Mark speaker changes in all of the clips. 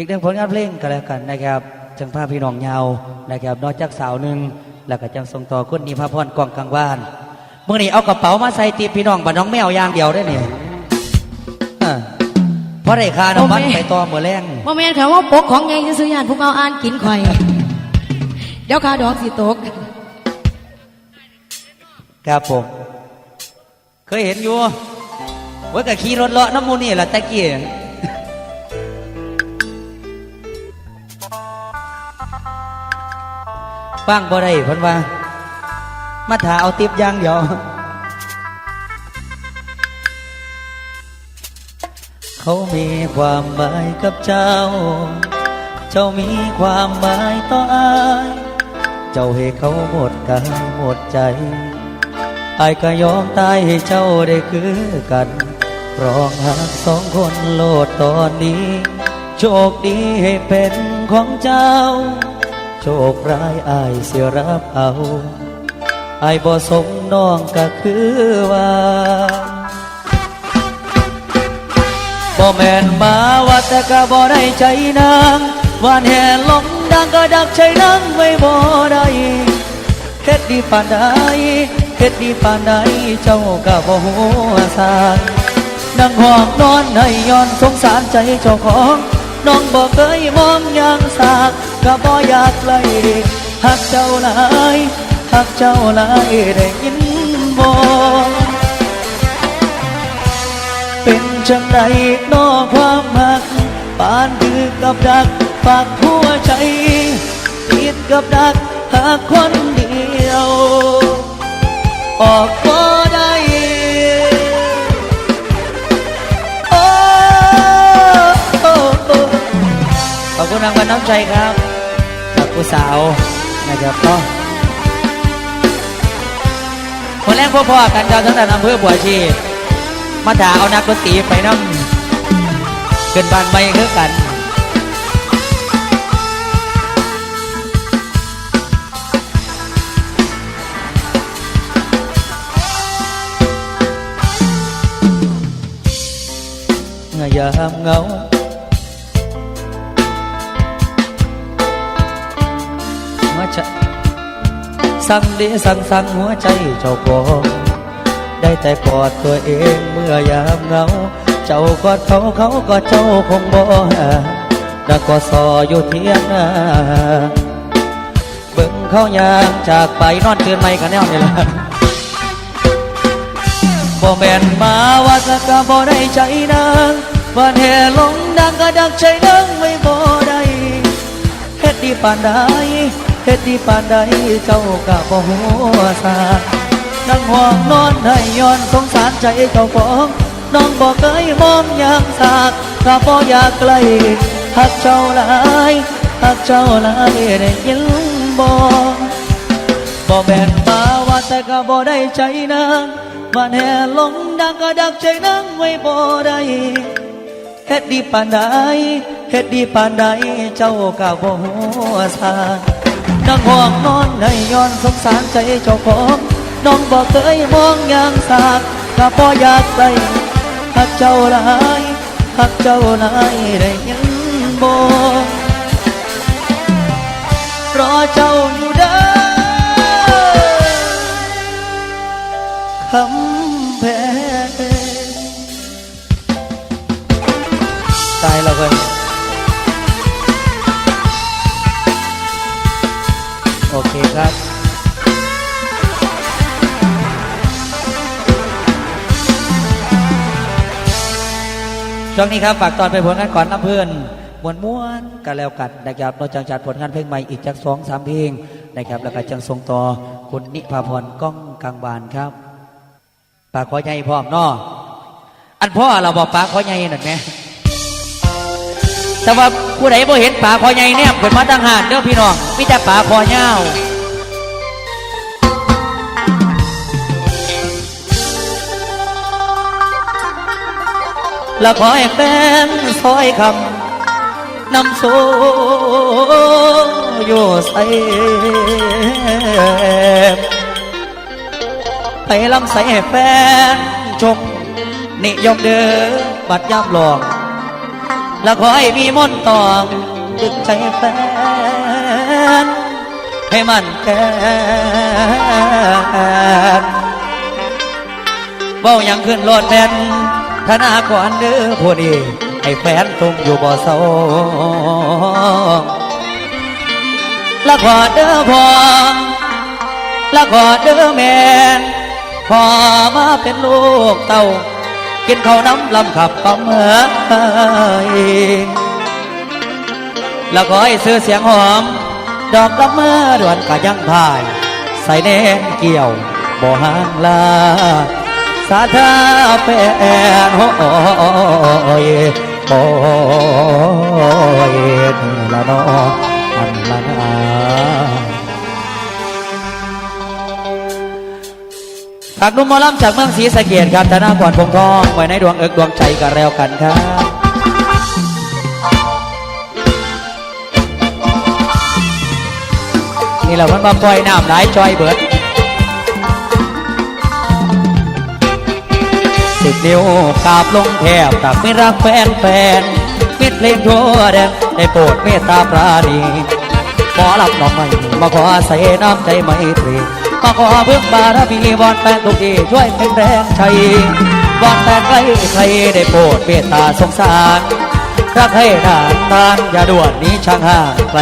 Speaker 1: อีกหนึ่งผลงานเพลงก็แล้วกันนะครับจังภาพพี่น้องยาวนะครับนอกจากสาวหนึ่งแล้วก็จังส่งต่อคุณนิพาพรกองกลางบ้านเมื่อนี้เอากระเป๋ามาใส่ตีพี่น้องบ้านน้องแมวอย่างเดียวได้เนี่ยอ่าเพราะได้ค่าน้ำมัน
Speaker 2: โอ้แม่
Speaker 1: ไปต่อเมื่อแรง
Speaker 2: ว่าแม่นค่ะว่าปกของไงจะซื้อยานพวกเอาอ่านกินข่อยเดี๋ยวข้าดอกสิตก
Speaker 1: ครับผมเคยเห็นอยู่ว่ากับขี่รถเลาะน้ำมูนี่แหละตะกี้ ฟังบ่ได้เพิ่นว่า มาถาเอาติบย่างเดียวเขามีความหมายกับเจ้า เจ้ามีความหมายต่ออาย เจ้าให้เขาหมดกายหมดใจอายก็ยอมตายให้เจ้าได้คือกันร้องหากสองคนโลดตอนนี้ โชคดีให้เป็นของเจ้า โชคร้ายอายเสียรับเอาอายบ่สมน้องก็คือว่าบ่แม่นมาว่าแต่ก็บ่ได้ใจนางวานแห่ลงดังก็ดักใจนางไว้บ่ได้เฮ็ดดีปานใดเฮ็ดดีปานใดเจ้าก็บ่ฮู้สางนั่งห้องนอนให้ย้อนสงสารใจเจ้าของ น้องบ่เคยมองอย่างสาก ก็บ่อยากไล่หักเจ้าหลายหักเจ้าหลายได้ยินบ่เป็นจังใดนอความหักปานคือกับดักฝากหัวใจติดกับดักหากคนเดียว ออกก็ได้โอ้โอ้โอ้ขอบคุณรางวัลน้ำใจครับ ผู้สาวนะครับก็คนแรกพ่อๆกันครับทั้งแต่อำเภอบัวชีมาด่าเอานักดนตรีไปน้ำเกินบานไม่คือกันยามเงา สั่งดีสั่งสั่งหัวใจเจ้าของได้แต่กอดตัวเองเมื่อยามเหงา เจ้ากอดเขาเขาก็เจ้าคงบ่นักก็ซออยู่เทียงนาเบิ่งเขายางจากไปนอนคือนไม่กันแน่นี่ล่ะบ่แม่นมาว่าจะก็บ่ได้ใจนางวันแห่ลงดังก็ดักใจนางไม่บ่ได้เฮ็ดดีปานใดเฮ็ดดีปานใดเจ้าก็บ่หัวซานั่งห่วงนอนให้ย้อนสงสารใจเจ้าของน้องบอกเคยมองอย่างสากก็บ่อยากไกลหักเจ้าหลายหักเจ้าหลายได้ยินบ่บ่แม่นมาว่าแต่ก็บ่ได้ใจนางวันแห่ลงดังก็ดักใจนางไว้บ่ได้เฮ็ดดีปานใดเฮ็ดดีปานใดเจ้าก็บ่หัวซา นั่งห่วงนอนให้ย้อนสงสารใจเจ้าของน้องบอกเคยมองอย่างสากก็พออยากไปหักเจ้าหลายหักเจ้าหลายได้ยินบ่รอเจ้าอยู่เด้อคำแพงตายแล้วเว้ย ช่วงนี้ครับฝากตอนไปผลงานก่อนน้ำเพื่อนมวนม้วนกันแล้วกันนะครับนอกจากจัดผลงานเพลงใหม่อีกจากสองสามเพลงนะครับแล้วก็จังส่งต่อคุณนิพาพรก้องกลางบานครับปากขอใหญ่พร้อมนาะอันพ่อเราบอกปากขอใหญ่นั่นไหมแต่ว่าผู้ใดบ่เห็นปากขอใหญ่เนี่ยเป็นมาตั้งหานเด้อพี่น้องมีแต่ปากขอเงา ล้วขอให้แฟนซอยคำนำโซอยู่ใสไปลำใสให้แฟนจงนิยมเด้อบัดยามหลอกละขอให้มีมนต์ตองดึกใจแฟน ให้มันแกนเบ้ายังขึ้นรถแน่น ธนาก่อนเด้อผู้ดีให้แฟนตรงอยู่บ่เศร้าละขอเด้อพ่อละขอเด้อแม่พอมาเป็นลูกเต้ากินข้าวน้ำลำขับปั๊มเมื่อยแล้วก็ให้ซื้อเสียงหอม ดอกละเมื่อด่วนกะยังพาย ใส่แนนเกี่ยวบ่ห่างลา สาธาเป็นโอ้ยโอ้ยละนออันละนาฝากนุ่มมอลำจากเมืองศรีสะเกดครับธนาพรพงทองไว้ในดวงเอิกดวงใจกันแล้วกันครับนี่แหละมันมาปล่อยน้ำไหลายจอยเบิด สิบนิ้วกราบลงแทบตักไม่รักแฟนแฟนมิดเพลงทั่วแดนได้โปรดเมตตาปราณีขอรับน้องไม่มาขอใส่น้ำใจไม่ตรีมาขอเบื้องบารมีวอนแฟนทุกทีช่วยเป็นแรงใจวอนแฟนใกล้ใครได้โปรดเมตตาสงสารรักให้นานนานอย่าด่วนนี้ช่างห่างไกล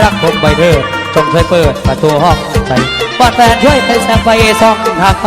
Speaker 1: รักผมไว้เถิดจงช่วยเปิดประตูห้องใจวอนแฟนช่วยเป็นแสงไฟส่องหากไป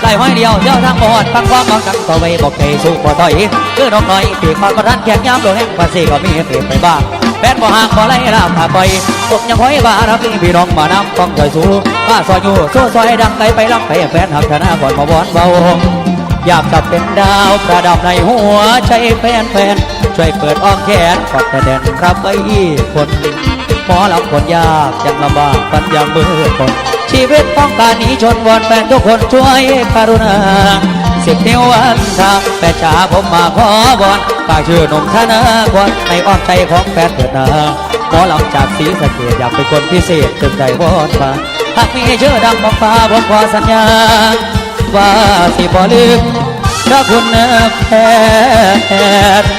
Speaker 1: ไหลห้อยเดือดร้อนชีวิตบ่มีหลักอุปสรรคมาวนที่ความจนมาเกี่ยวไล่ห้อยเดียวเจ้าทางบอดฟังความบางกังต่อไปบอกใจสู้บ่ถอยคือน้องน้อยปีกมันก็รันแขกย้ำโดนแห่งภาษีก็มีเปลี่ยนไปบ้างแฟนบ่ห่างบ่ไล่ลาผ่าไปตกยังห้อยบารับพี่พี่น้องมานำฟังใจสู้มาซอยอยู่สู้ซอยดังไกลไปลำไปแฟนหักธนาก่อนมาบอนเบาอยากกลับเป็นดาวประดับในหัวใจแฟนแฟนช่วยเปิดอ้อมแขนกอดแต่แดนรับไว้คนหมอลำคนยากยังลำบากปัญญามือคน ชีวิตต้องการหนีชนวอนแฟนทุกคนช่วยกรุณาสิบนิ้ววันทางแม่จ๋าผมมาขอบอนฝากชื่อหนุ่มธนากรในอ้อมใจของแฟนเถิดนาหมอลำจากสีสะเกดอยากเป็นคนพิเศษจนใจวอนมาหากมีชื่อดังบอกฟ้าผมขอสัญญา ว่าสิบ่ลืมพระคุณแพทย์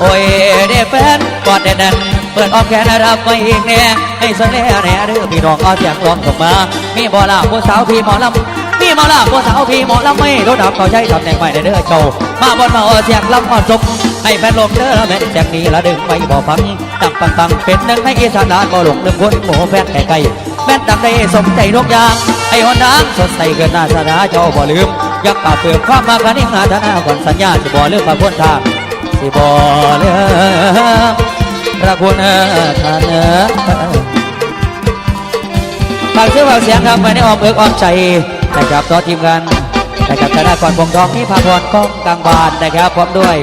Speaker 1: โอ้ยเด้แฟนกอดแน่นเปิดอ้อมแขนรับไว้อีกแน่ให้สนแน่แน่เด้อพี่น้องเอาเสียงร้องเข้ามา มีบ่ล่ะผู้สาวพี่หมอลำมีบ่ล่ะผู้สาวพี่หมอลำไม่รู้ดับเขาใช้ตำแหน่งใหม่ในเด้อเจ้ามาบนมาเอาเสียงลำอ่อนจบให้แฟนลมเด้อแม่นเสียงนี้ละดึงไปบ่ฟังตังปังตังเป็นหนึ่งให้อีสานดานบ่หลงลืมคนโมแฟนไก่ไก่แม่นตังได้สมใจนกยางไอ้หอนน้ำสดใสเกินหน้าสนาเจ้าบ่ลืมยักป่าเปลือกความมาคันนิ่งนาธนาก่อนสัญญาสิบ่ลืมพระพ้นทาง สิบ่ลืมพระคุณท่านเออฝากซื้อฝากเสียงครับไว้ในอ้อมเอิกอ้อมใจนะครับต่อทีมงานนะครับธนาคารพงทองที่พาพรกล้องกลางบานนะครับพร้อมด้วย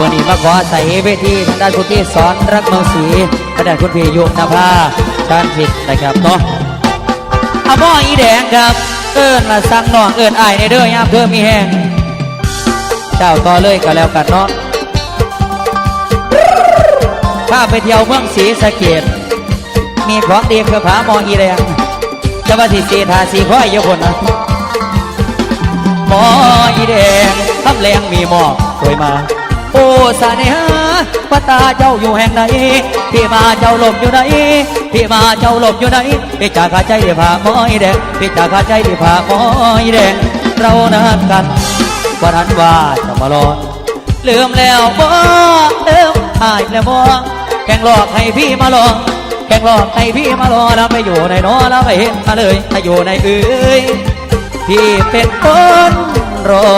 Speaker 1: วันนี้มาขอใส่เวทีทางด้านคุณที่สอนรักเมืองศรีทางด้านคุณพี่ยุนภาชานผิดนะครับเนาะอาบ่ออีแดงครับ เอิ้นมาสั่งน้องเอิ้นอายในเด้อยามเธอมีแห้งเจ้าต่อเลยก็แล้วกันเนาะ ถ้าไปเที่ยวเมืองศรีสะเกดมีของดีคือผามออีแดงจะว่าสิสีทาสีค่อยอยู่คนนะมออีแดงทำแรงมีหมอกสวยมา โอ้สาเนหาพระตาเจ้าอยู่แห่งใดพี่มาเจ้าหลบอยู่ไหนพี่มาเจ้าหลบอยู่ไหนพี่จากขาใจที่ผาหมออีแดงพี่จากขาใจที่ผาหมออีแดงเรานัดกันวันนั้นว่าจะมารอลืมแล้วบ่ลืมหายแล้วบ่ แข่งหลอกให้พี่มาลองแข่งหลอกให้พี่มารอแล้วไปอยู่ในนอแล้วไปเห็นมาเลยไปอยู่ในเอ้ยพี่เป็นคนรอ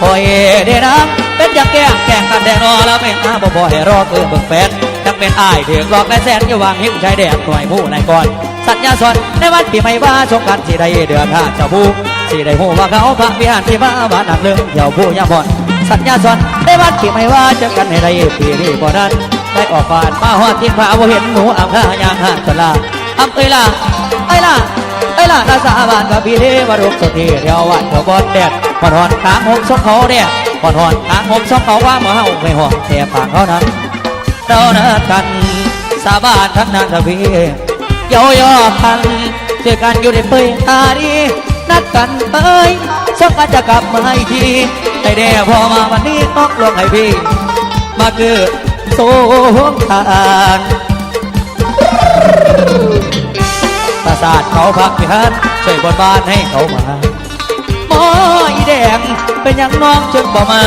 Speaker 1: โอ้ยเดนะเป็นอยากแกล้งแกงกันแดนอแล้วไม่หาบ่บ่ให้รอเกินเบิ่งแฟนจังเป็นอ้ายถึงหลอกและแสนอยู่วางหิ้วชายแดนหน่วยผู้นายก่อน สัญญาสอนในวันปีใหม่ว่าสงกรารสิได้เดือนห้าเจ้าผู้สิได้หูว่าเขาพระวิหารที่มาบ้านหนักเรื่องเดี๋ยวผู้ยามพร สัญญาสอนในวันปีใหม่ว่าเจอกันในใดปีนี้บ่นั้นได้ออกบานมาหอดที่พระบ่เห็นหนูอ่างข้ายางห่างตลาดอำเอ้ยล่ะเอ้ยล่ะเอ้ยล่ะนาสาบานกับพี่เทวรุกสุธีเดียววันเดียวบอดแดดพอทอนกลางหกสองเขาเนี่ยพอทอนกลางหกสองเขาว่าเมื่อเฮาไม่ห่วงแต่ปากเขานั้นเรานัดกันสาบานทั้งนานทวีเยาวยอพันเจอกันอยู่ในเปยตาดีนัดกันเปยสองกันจะกลับมาให้ที ไอเดียพอมาวันนี้ต้องลงให้พี่ มาเกิดสงทานปราสาทเขาพักพิหารช่วยบนบ้านให้เขามาหมออีแดงเป็นอย่างน้องจึงบอกมา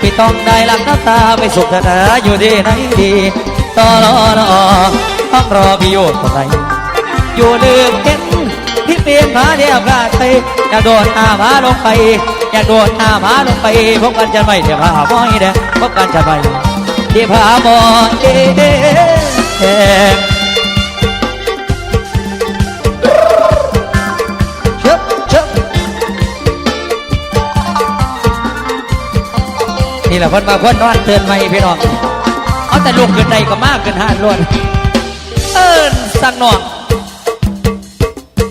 Speaker 1: พี่ต้องได้หลักน้ำตาไปสุขนาอยู่ที่ไหนดีต่อรอรอต้องรอพี่โยนคนไหนอยู่ลืมเห็นพี่เปลี่ยนมาเดียวกันไปอยากโดดหน้ามาลงไป อยากโดดหน้ามาลงไปพบกันจะไม่เดี๋ยวพาหมออีแดงพบกันจะไม่ที่พาหมออีแดงเชิบเชิบนี่แหละเพิ่นมาเพิ่นนอนเตือนไม่พี่น้องเอาแต่ลูกขึ้นใดก็มากขึ้นห้านล้วนเอิญสั่งนอง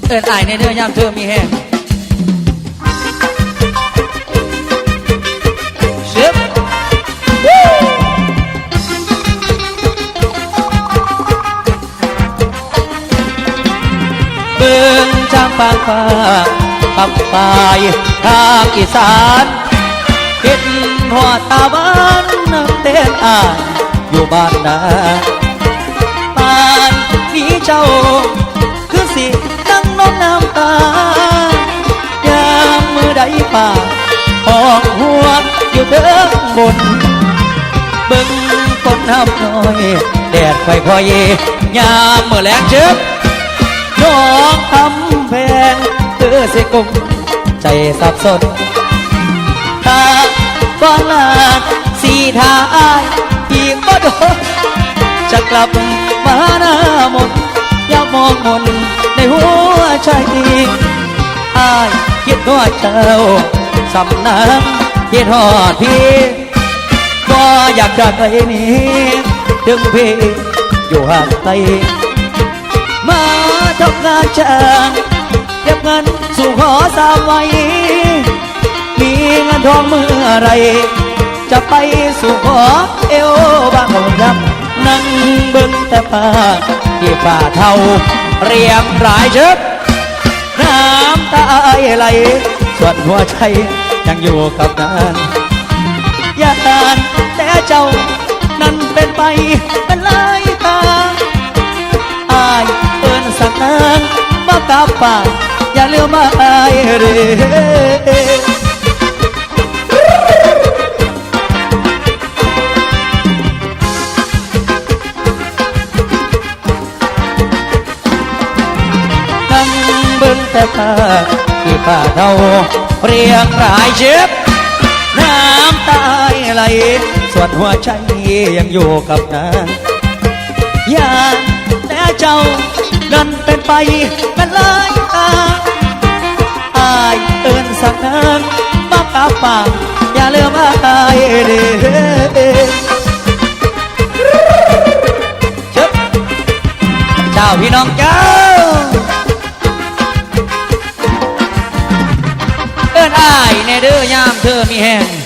Speaker 1: เอิญอายในเนื้อยามเธอมีแห้ง ปางฟ้าปับปายทางอีสานเห็นหัวตาบ้านน้ำเต้นอ่านอยู่บ้านนาบ้านมีเจ้า คือสินั่งน้องน้ำตายามมือใดป่าห้องหัวอยู่เทิงบนเบิ่งต้นน้ำน้อย แดดไฟพอเยยามเมื่อแรงเจ็บ น้องทำแพงเธอสิกุมใจสับสนทางก่อนลาสีทาอายอีกบ่โดนจะกลับมาหน้ามนอย่ามองมนในหัวใจอายคิดว่าเจ้าสำนักคิดหอดพี่ก็อยากจะไปหนี้ถึงพี่อยู่ห่างไกลมา ทำงานจ้างเก็บเงินสู่ขอสามไว้ มีเงินทองเมื่อไร จะไปสู่ขอเอวบางรับนั่งเบิ่งแต่ป่าที่ป่าเทาเรียมรายเชิบน้ำตาไหลส่วนหัวใจยังอยู่กับนานยานแต่เจ้า นั้นเป็นไปเป็นลายตา มากลับป่าอย่าเลี้ยวมาอเรนั่งเบิ่งแต่ผ้าที่ผ้าเทาเรียงรายเจ็บน้ำตาไหลส่วนหัวใจยังอยู่กับนางยาแต่ เจ้า นั้นเป็นไปเป็นลยตาอายเอินสักนางมากาปากอย่าเลืมอายเด้อเจ้าพี่น้องเจ้า เอิ้นอ้ายแน่เด้อยามเธอมีแห้ง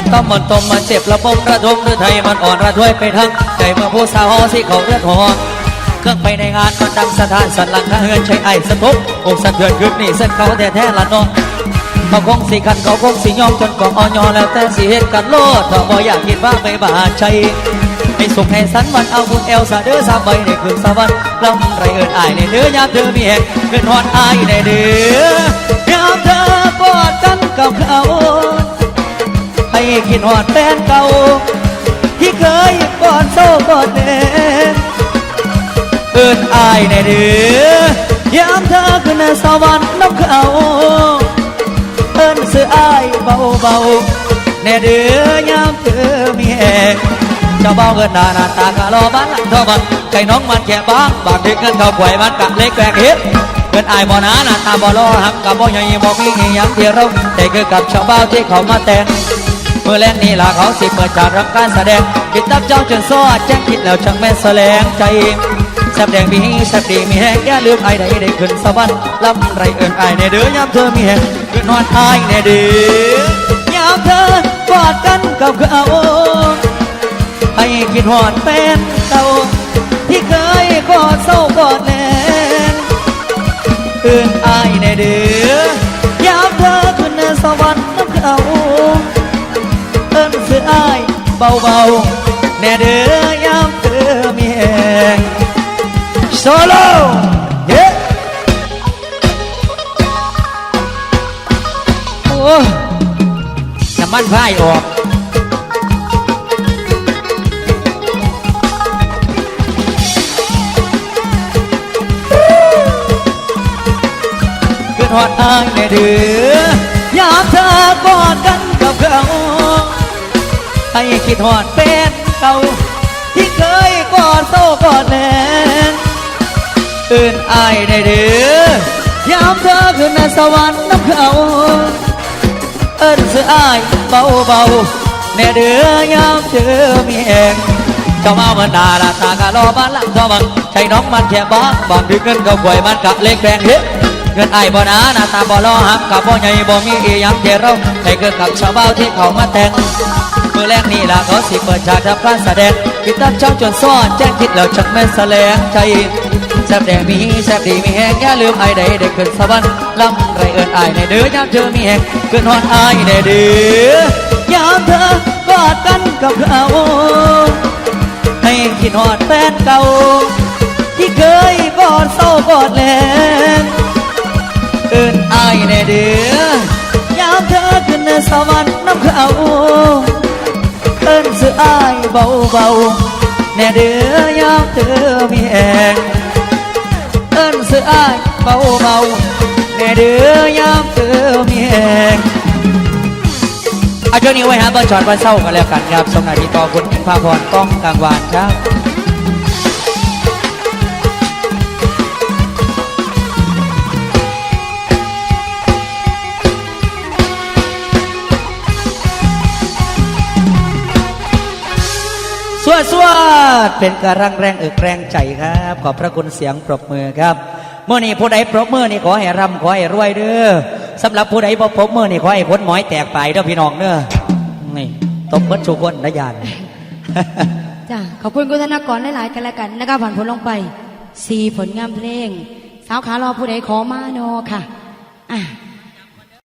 Speaker 1: มันต้อมมันตมมันเจ็บระบมระทมหรือไทยมันอ่อนระทวยไปทั้งใจมื่อผู้สาวหอสิเขาเลือดหอนเครื่องไปในงานมันดังสถานสันหลังเฮือนใช้ไอ้สะทบอกสะเทือนขึ้นนี่เส้นเขาแท้แท้ละนองเขาคงสิขันเขาคงสิยอมจนกองออยแล้วแต่สิเหตุกันโลดเขาบ่อยากคิดว่าไม่บาดใจให้สุขให้สันวันเอาบุญเอวสาเด้อสามใบในคืนสวรรค์ลำไรเอินอายในเด้อยามเธอมีแหกเกินหอนอายในเด้อยามเธอกอดกันกับเขา ให้คิดหอดแฟนเก่า ที่เคยก่อนโซ่ก่อนเนเอินอายในเดือยามเธอขึ้นในสวรรค์น้ำเขาเอินเสืออายเบาเบาๆแน่เดือยามเธอมีแหงเจ้าเบาเงินหน้าหน้าตากะรอบ้านหลังทอมันใจน้องมันแค่บ้างบางทีเงินเขาไหวมันกะเล็กแกลกเฮ็ดเงินอายบ่หนาหน้าตาบ่รอหักกับบ่ใหญ่บ่มีอีหยังเที่เราแต่คือกับชาวบ้านที่เขามาแต่ง มื่อแรกนี่ล่ะเขาสิเปิดฉากรับการแสดงคิดตับเจ้าจนซอดแจ้งคิดแล้วช่างแม่แสลงใจแซบแดงมีแซบดีมีแหงอย่าลืมไอ้ใดได้ขึ้นสวรรค์ลำไรเอิญไอ้ในเด้อยามเธอมีแหงขึ้นนอนไอ้ในเด้อยามเธอกอดกันกับเขาให้คิดหอดแฟนเก่าที่เคยกอดเศร้ากอดแนเอื่นอายในเดือยามเธอขึ้นสวรรค์น้ำเขา อิ้นเสืออายเบาๆแน่เดือยามเธอมีแหงโซโล่เย้โอ้น้ำมันพายออกขึ้นหอดอายในเดือยามเธอกอดกันกับเขา ให้คิดหอดเป็นเก่า ที่เคยกอดโซ่กอดแนงอื่นอายในเดือยามเธอขึ้นในสวรรค์น้ำเขาเอิ้นเสืออายเบาเบาๆในเดือยามเธอมีแหงเจ้ามาเหมือนดาราตากะรอบ้านหลังทอบังใช่น้องมันแค่บ้างบางทีเงินก็กวยมันกะเล็กแรงเฮ็ดเงินไอ้บ่หนาหน้าตาบ่รอหักกับบ่ใหญ่บ่มีอีหยังเจเราให้เกิดกับชาวบ้านที่เขามาแต่ง มื่อแรกนี่ล่ะเขาสิเปิดฉากทำการแสดงคิดตับเจ้าจนซ่อนแจ้งคิดแล้วชักแม่นแสลงใจแซบแดงมีแซบดีมีแหงอย่าลืมไอ้ใดได้ขึ้นสวรรค์ลำไรเอิญไอ้ในเดือยามเธอมีแหงขึ้นฮอดไอ้ในเดือยามเธอกอดกันกับเขาให้คิดฮอดแฟนเก่า ที่เคยกอดเศร้ากอดแลงเอินอายในเดือยามเธอขึ้นสวรรค์น้ำเขา สืออายเบาเบาๆแน่เดือยามเธอมีแองเอินเสืออายเบาเบาๆแน่เดือยามเธอมีแองเอาช่วงนี้ไว้หาบอลจอดวันเศร้ากันแล้วกันครับสมนาทีต่อคุณพาพรต้องกลางวานครับ เป็นกระรังแรงเอกแรงใจครับ ขอบพระคุณเสียงปรบมือครับเมื่อนี้ผู้ใดปรบมือนี่ขอให้ร่ำขอให้รวยเด้อสำหรับผู้ใดบ่ปรบมือนี่ขอให้พ้นหมอยแตกไปเด้อพี่น้องเด้อนี่ตบเบิดสุคนนะยาน
Speaker 2: จ้ะขอบคุณคุณธนากรหลาย ๆ กันล้วกันนะคะผ่านผลลงไปสี่ผลงานเพลง สาวขารอผู้ใดขอมาโนค่ะอะ